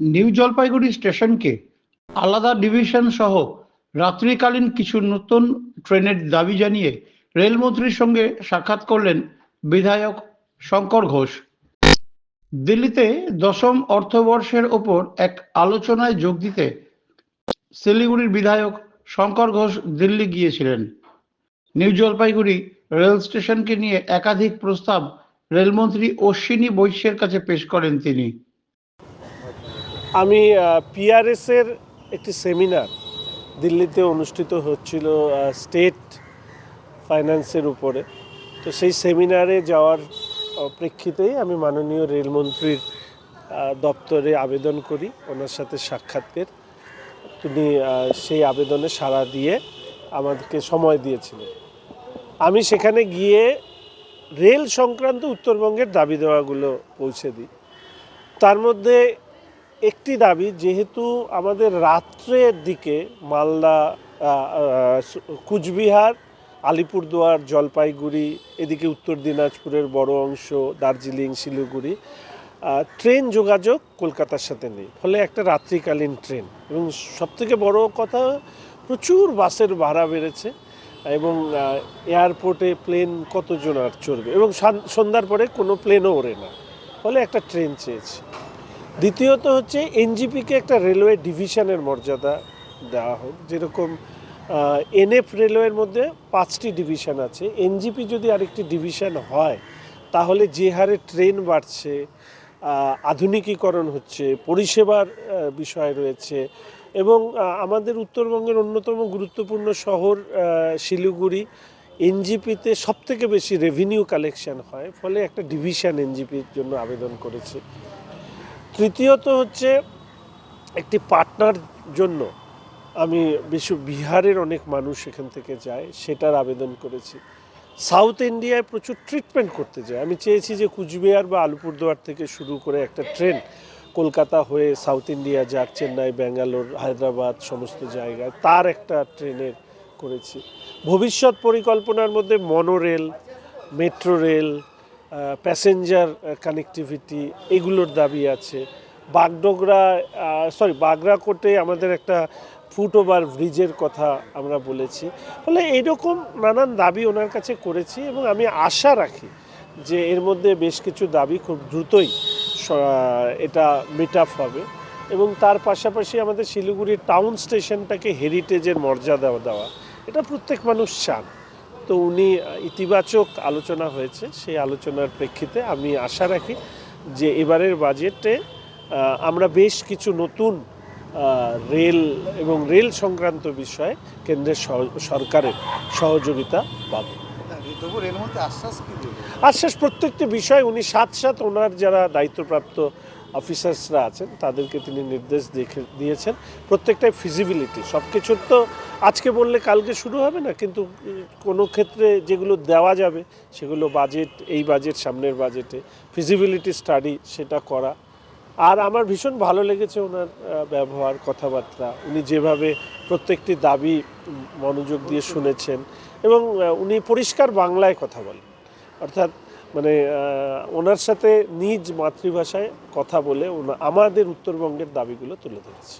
New Jalpaiguri স্টেশনকে আলাদা division সহ রাত্রিকালীন কিছু নতুন ট্রেনের দাবি জানিয়ে রেলমন্ত্রীর সঙ্গে সাক্ষাৎ করলেন বিধায়ক শঙ্কর ঘোষ। দিল্লিতে দশম অর্থবর্ষের ওপর এক আলোচনায় যোগ দিতে শিলিগুড়ির বিধায়ক শঙ্কর ঘোষ দিল্লি গিয়েছিলেন। নিউ জলপাইগুড়ি রেল স্টেশনকে নিয়ে একাধিক প্রস্তাব রেলমন্ত্রী অশ্বিনী বৈশ্যের কাছে পেশ করেন তিনি। আমি পিআরএস এর একটি সেমিনার দিল্লিতে অনুষ্ঠিত হচ্ছিল স্টেট ফাইন্যান্সের উপরে। তো সেই সেমিনারে যাওয়ার প্রেক্ষিতেই আমি মাননীয় রেলমন্ত্রীর দপ্তরে আবেদন করি। ওনার সাথে সাক্ষাৎকের। তিনি সেই আবেদনে সাড়া দিয়ে আমাদেরকে সময় দিয়েছিলেন। আমি সেখানে গিয়ে রেল সংক্রান্ত উত্তরবঙ্গের দাবি দেওয়াগুলো পৌঁছে দিই। তার মধ্যে একটি দাবি, যেহেতু আমাদের রাত্রের দিকে মালদা কুচবিহার, আলিপুরদুয়ার, জলপাইগুড়ি, এদিকে উত্তর দিনাজপুরের বড় অংশ, দার্জিলিং, শিলিগুড়ি ট্রেন যোগাযোগ কলকাতার সাথে নেই। ফলে একটা রাত্রিকালীন ট্রেন। এবং সবথেকে বড় কথা, প্রচুর বাসের ভাড়া বেড়েছে এবং এয়ারপোর্টে প্লেন কতজন আর চড়বে? এবং সান- সন্ধ্যার পরে কোনো প্লেনও ওড়ে না। ফলে একটা ট্রেন চেয়েছি। দ্বিতীয়ত হচ্ছে এনজিপিকে একটা রেলওয়ে ডিভিশনের মর্যাদা দেওয়া হোক। যেরকম এনএফ রেলওয়ের মধ্যে পাঁচটি ডিভিশন আছে। এনজিপি যদি আরেকটি ডিভিশন হয়, তাহলে যে হারে ট্রেন বাড়ছে আধুনিকীকরণ হচ্ছে, পরিষেবার বিষয় রয়েছে এবং আমাদের উত্তরবঙ্গের অন্যতম গুরুত্বপূর্ণ শহর শিলিগুড়ি, এনজিপিতে সব থেকে বেশি রেভিনিউ কালেকশন হয়। ফলে একটা ডিভিশন এনজিপির জন্য আবেদন করেছে। তৃতীয়ত হচ্ছে একটি পার্টনার জন্য আমি বিশ্ব বিহারের অনেক মানুষ এখান থেকে যায়, সেটার আবেদন করেছি। সাউথ ইন্ডিয়ায় প্রচুর ট্রিটমেন্ট করতে যায়। আমি চেয়েছি যে কুচবিহার বা আলিপুরদুয়ার থেকে শুরু করে একটা ট্রেন কলকাতা হয়ে সাউথ ইন্ডিয়া যাক, চেন্নাই, ব্যাঙ্গালোর, হায়দ্রাবাদ, সমস্ত জায়গায় তার একটা ট্রেনের করেছি। ভবিষ্যৎ পরিকল্পনার মধ্যে monorail, metro rail passenger connectivity এগুলোর দাবি আছে। বাগডোগরা সরি বাগরাকোটে আমাদের একটা ফুট ওভার ব্রিজের কথা আমরা বলেছি। ফলে এইরকম নানান দাবি ওনার কাছে করেছি এবং আমি আশা রাখি যে এর মধ্যে বেশ কিছু দাবি খুব দ্রুতই এটা মিট আপ হবে এবং তার পাশাপাশি আমাদের শিলিগুড়ির টাউন স্টেশনটাকে হেরিটেজের মর্যাদা দেওয়া। এটা প্রত্যেক মানুষ চান। তো উনি ইতিবাচক আলোচনা হয়েছে। সেই আলোচনার প্রেক্ষিতে আমি আশা রাখি যে এবারের বাজেটে আমরা বেশ কিছু নতুন রেল এবং রেল সংক্রান্ত বিষয়ে কেন্দ্রের সরকারের সহযোগিতা পাব। আশ্বাস প্রত্যেকটি বিষয় উনি সাথ সাথ ওনার যারা দায়িত্বপ্রাপ্ত অফিসার্সরা আছেন, তাদেরকে তিনি নির্দেশ দেখে দিয়েছেন। প্রত্যেকটাই ফিজিবিলিটি সব কিছুর তো আজকে বললে কালকে শুরু হবে না, কিন্তু কোনো ক্ষেত্রে যেগুলো দেওয়া যাবে, সেগুলো বাজেট এই বাজেট সামনের বাজেটে ফিজিবিলিটি স্টাডি সেটা করা। আর আমার ভীষণ ভালো লেগেছে ওনার ব্যবহার, কথাবার্তা। উনি যেভাবে প্রত্যেকটি দাবি মনোযোগ দিয়ে শুনেছেন এবং উনি পরিষ্কার বাংলায় কথা বলেন। অর্থাৎ মানে ওনার সাথে নিজ মাতৃভাষায় কথা বলে আমাদের উত্তরবঙ্গের দাবিগুলো তুলে ধরেছে।